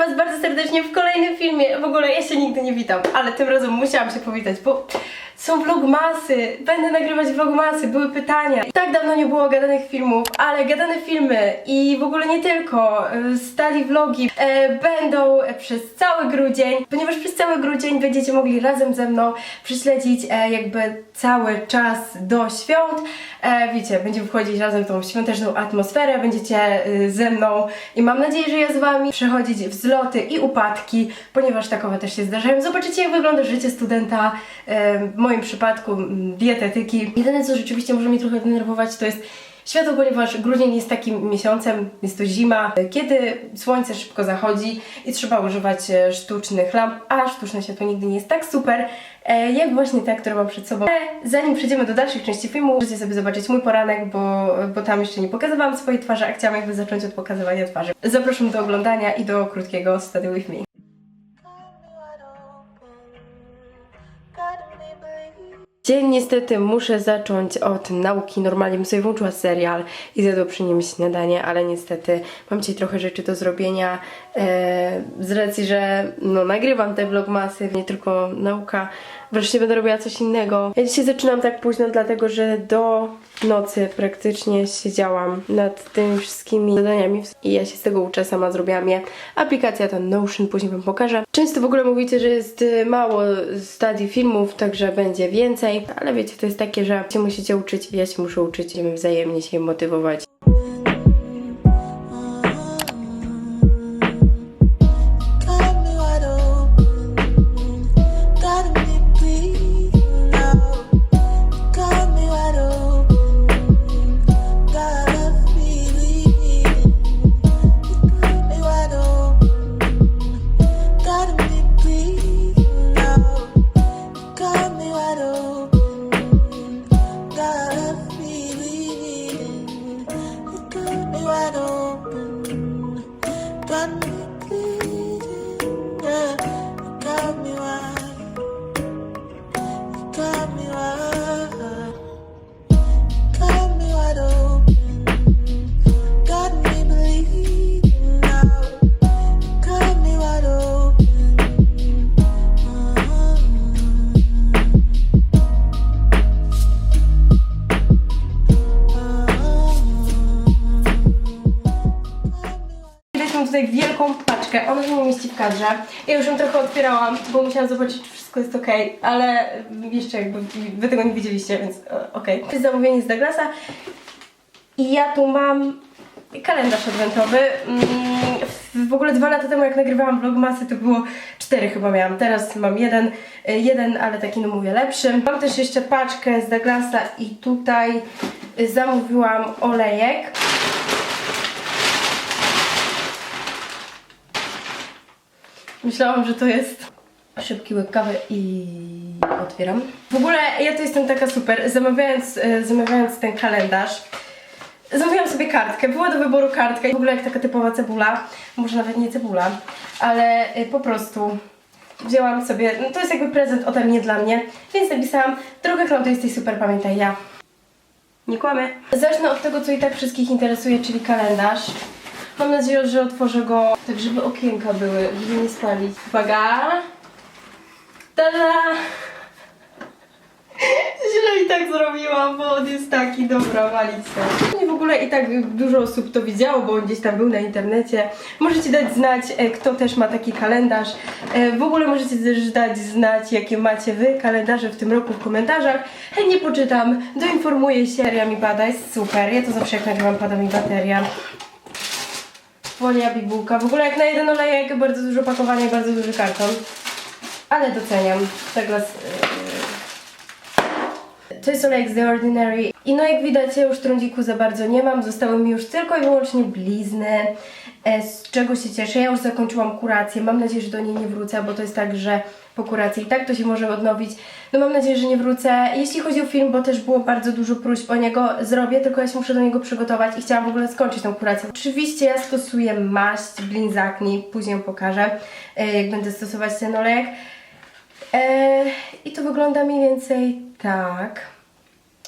Was bardzo serdecznie w kolejnym filmie. W ogóle ja się nigdy nie witam, ale tym razem musiałam się powitać, bo są vlogmasy. Będę nagrywać vlogmasy, były pytania. Tak dawno nie było gadanych filmów, ale gadane filmy i w ogóle nie tylko, e, stali vlogi e, będą przez cały grudzień, ponieważ przez cały grudzień będziecie mogli razem ze mną prześledzić e, jakby cały czas do świąt. E, wiecie, będziemy wchodzić razem w tą świąteczną atmosferę, będziecie e, ze mną i mam nadzieję, że ja z wami przechodzić wzloty i upadki, ponieważ takowe też się zdarzają. Zobaczycie jak wygląda życie studenta, e, moim przypadku mm, dietetyki. Jedyne co rzeczywiście może mnie trochę denerwować to jest Światło, ponieważ grudzień jest takim miesiącem, jest to zima, kiedy słońce szybko zachodzi i trzeba używać e, sztucznych lamp, a sztuczne światło nigdy nie jest tak super, e, jak właśnie ta, która mam przed sobą. Ale zanim przejdziemy do dalszych części filmu, możecie sobie zobaczyć mój poranek, bo, bo tam jeszcze nie pokazywałam swojej twarzy, a chciałam jakby zacząć od pokazywania twarzy. Zapraszam do oglądania i do krótkiego Study With Me. Dzień niestety muszę zacząć od nauki. Normalnie bym sobie włączyła serial i zjadła przy nim śniadanie, ale niestety mam dzisiaj trochę rzeczy do zrobienia e, z racji, że no, nagrywam te vlogmasy, nie tylko nauka. Wreszcie będę robiła coś innego. Ja dzisiaj zaczynam tak późno, dlatego że do nocy praktycznie siedziałam nad tymi wszystkimi zadaniami i ja się z tego uczę, sama zrobiłam je. Aplikacja to Notion, później wam pokażę. Często w ogóle mówicie, że jest y, mało stadii filmów, także będzie więcej, ale wiecie, to jest takie, że się musicie uczyć, ja się muszę uczyć, będziemy wzajemnie się motywować. Mam tutaj wielką paczkę, ona się nie mieści w kadrze. Ja już ją trochę otwierałam, bo musiałam zobaczyć, czy wszystko jest ok, ale jeszcze jakby wy tego nie widzieliście, więc e, okej. To jest zamówienie z Douglasa i ja tu mam kalendarz adwentowy. Mm, W ogóle dwa lata temu jak nagrywałam vlogmasy to było cztery chyba miałam, teraz mam jeden, e, jeden, ale taki no mówię lepszy. Mam też jeszcze paczkę z Douglasa i tutaj zamówiłam olejek. Myślałam, że to jest szybki łyk kawy i otwieram. W ogóle ja to jestem taka super, zamawiając, e, zamawiając ten kalendarz, zamówiłam sobie kartkę, była do wyboru kartka w ogóle jak taka typowa cebula, może nawet nie cebula, ale e, po prostu wzięłam sobie, no to jest jakby prezent ode mnie dla mnie, więc napisałam, droga Klaudia, jesteś super, pamiętaj ja. Nie kłamie. Zacznę od tego, co i tak wszystkich interesuje, czyli kalendarz. Mam nadzieję, że otworzę go tak, żeby okienka były, żeby nie spalić. Uwaga! Tada! Źle i tak zrobiłam, bo on jest taki, dobra, walić to. I w ogóle i tak dużo osób to widziało, bo on gdzieś tam był na internecie. Możecie dać znać, e, kto też ma taki kalendarz. E, W ogóle możecie też dać znać, jakie macie wy kalendarze w tym roku w komentarzach. Chętnie poczytam, doinformuję się. Bateria mi pada, jest super. Ja to zawsze jak nagrywam pada mi bateria. Folia bibułka. W ogóle jak na jeden olejek bardzo dużo pakowania i bardzo duży karton. Ale doceniam. Douglas to jest olejek z The Ordinary. I no jak widać, ja już trądziku za bardzo nie mam. Zostały mi już tylko i wyłącznie blizny, e, z czego się cieszę. Ja już zakończyłam kurację. Mam nadzieję, że do niej nie wrócę, bo to jest tak, że po kuracji i tak to się może odnowić. No mam nadzieję, że nie wrócę. Jeśli chodzi o film, bo też było bardzo dużo próśb o niego, zrobię, tylko ja się muszę do niego przygotować i chciałam w ogóle skończyć tą kurację. Oczywiście ja stosuję maść Blinzakni, później pokażę, e, jak będę stosować ten olejek. E, I to wygląda mniej więcej tak.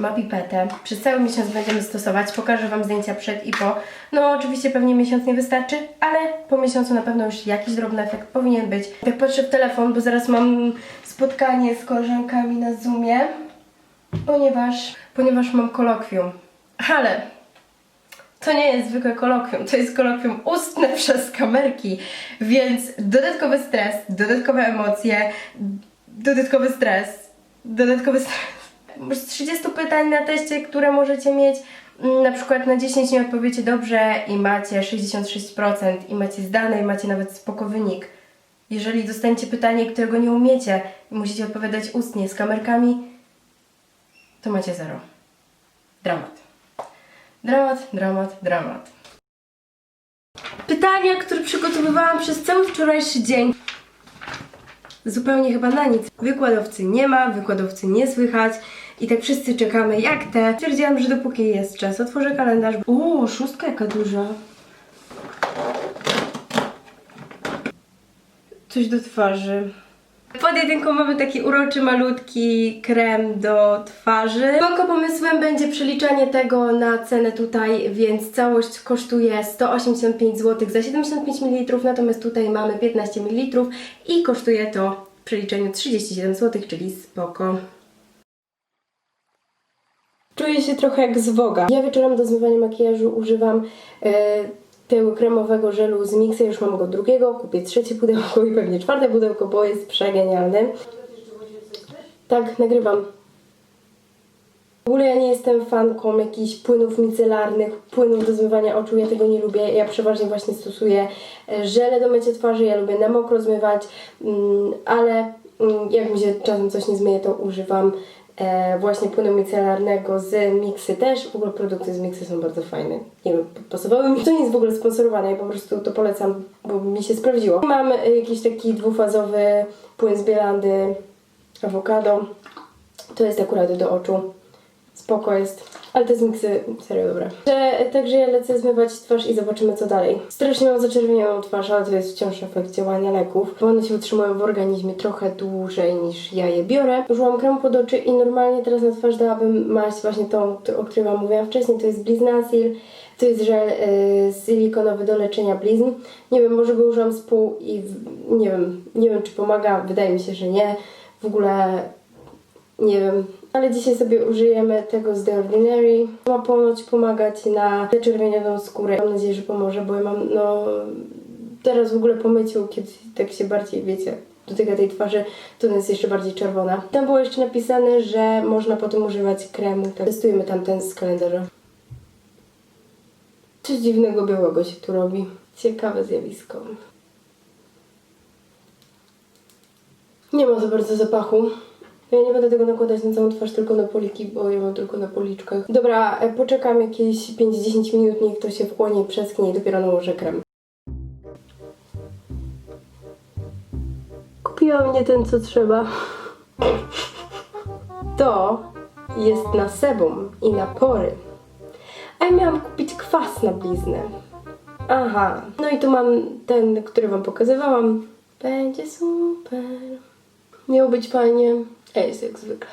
Ma pipetę. Przez cały miesiąc będziemy stosować. Pokażę Wam zdjęcia przed i po. No oczywiście pewnie miesiąc nie wystarczy, ale po miesiącu na pewno już jakiś drobny efekt powinien być. Jak patrzę w telefon, bo zaraz mam spotkanie z koleżankami na Zoomie, ponieważ, ponieważ mam kolokwium. Ale to nie jest zwykłe kolokwium, to jest kolokwium ustne przez kamerki, więc dodatkowy stres, dodatkowe emocje, dodatkowy stres, dodatkowy stres. Z 30 pytań na teście, które możecie mieć, mm, na przykład na 10 nie odpowiecie dobrze i macie 66% i macie zdane i macie nawet spoko wynik. Jeżeli dostaniecie pytanie, którego nie umiecie i musicie odpowiadać ustnie z kamerkami, to macie zero. Dramat. Dramat, dramat, dramat. Pytania, które przygotowywałam przez cały wczorajszy dzień. Zupełnie chyba na nic. Wykładowcy nie ma, wykładowcy nie słychać i tak wszyscy czekamy jak te. Stwierdziłam, że dopóki jest czas, otworzę kalendarz. O, szóstka jaka duża. Coś do twarzy. Pod jedynką mamy taki uroczy, malutki krem do twarzy. Spoko pomysłem będzie przeliczanie tego na cenę tutaj, więc całość kosztuje 185 zł za 75 ml, natomiast tutaj mamy 15 ml i kosztuje to w przeliczeniu 37 zł, czyli spoko. Czuję się trochę jak z Woga. Ja wieczorem do zmywania makijażu używam e, tego kremowego żelu z Mixa. Już mam go drugiego, kupię trzecie pudełko i pewnie czwarte pudełko, bo jest przegenialny. Tak, nagrywam. W ogóle ja nie jestem fanką jakichś płynów micelarnych, płynów do zmywania oczu, ja tego nie lubię. Ja przeważnie właśnie stosuję e, żele do mycia twarzy, ja lubię na mokro zmywać, mm, ale mm, jak mi się czasem coś nie zmyje, to używam e, właśnie płynu micelarnego z Mixy też. W ogóle produkty z Mixy są bardzo fajne. Nie wiem, pasowały mi. To nie jest w ogóle sponsorowane, ja po prostu to polecam, bo mi się sprawdziło. Mam e, jakiś taki dwufazowy płyn z Bielandy awokado. To jest akurat do oczu. Spoko jest. Ale te z miksy serio dobre. Że, także ja lecę zmywać twarz i zobaczymy co dalej. Strasznie mam zaczerwienioną twarz, ale to jest wciąż efekt działania leków. Bo one się utrzymują w organizmie trochę dłużej niż ja je biorę. Użyłam kremu pod oczy i normalnie teraz na twarz dałabym maść właśnie tą, o której wam mówiłam wcześniej. To jest Bliznasil. To jest żel y, silikonowy do leczenia blizn. Nie wiem, może go użyłam z pół i w, nie wiem, nie wiem czy pomaga. Wydaje mi się, że nie. W ogóle nie wiem. Ale dzisiaj sobie użyjemy tego z The Ordinary. Ma ponoć pomagać na zaczerwienioną skórę. Mam nadzieję, że pomoże, bo ja mam, no... Teraz w ogóle po myciu, kiedy tak się bardziej, wiecie, dotyka tej twarzy, to ona jest jeszcze bardziej czerwona. Tam było jeszcze napisane, że można potem używać kremu. Tak. Testujemy tamten z kalendarza. Coś dziwnego białego się tu robi. Ciekawe zjawisko. Nie ma za bardzo zapachu. Ja nie będę tego nakładać na całą twarz, tylko na poliki, bo ja mam tylko na policzkach. Dobra, e, poczekam jakieś 5-10 minut, niech to się wchłonie przesknie i dopiero nałożę krem. Kupiłam nie ten, co trzeba. To jest na sebum i na pory. A ja miałam kupić kwas na bliznę. Aha. No i tu mam ten, który wam pokazywałam. Będzie super. Miało być fajnie, jest jak zwykle.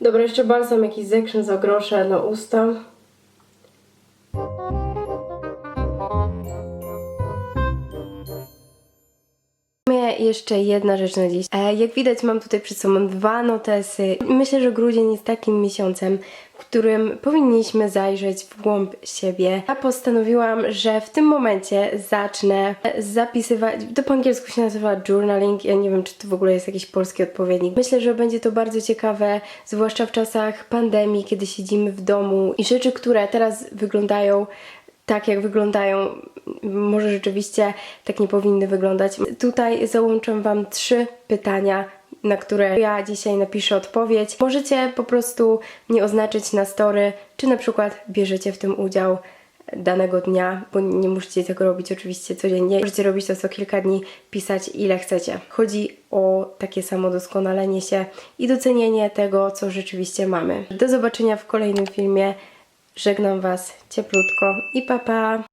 Dobra, jeszcze balsam jakiś z Action za grosze na usta. Jeszcze jedna rzecz na dziś. E, jak widać mam tutaj przed sobą dwa notesy. Myślę, że grudzień jest takim miesiącem, w którym powinniśmy zajrzeć w głąb siebie. Ja postanowiłam, że w tym momencie zacznę zapisywać, to po angielsku się nazywa journaling, ja nie wiem, czy to w ogóle jest jakiś polski odpowiednik. Myślę, że będzie to bardzo ciekawe, zwłaszcza w czasach pandemii, kiedy siedzimy w domu i rzeczy, które teraz wyglądają tak, jak wyglądają, może rzeczywiście tak nie powinny wyglądać. Tutaj załączę Wam trzy pytania, na które ja dzisiaj napiszę odpowiedź. Możecie po prostu mnie oznaczyć na story, czy na przykład bierzecie w tym udział danego dnia, bo nie musicie tego robić oczywiście codziennie. Możecie robić to co kilka dni, pisać ile chcecie. Chodzi o takie samo doskonalenie się i docenienie tego, co rzeczywiście mamy. Do zobaczenia w kolejnym filmie. Żegnam Was cieplutko i pa pa!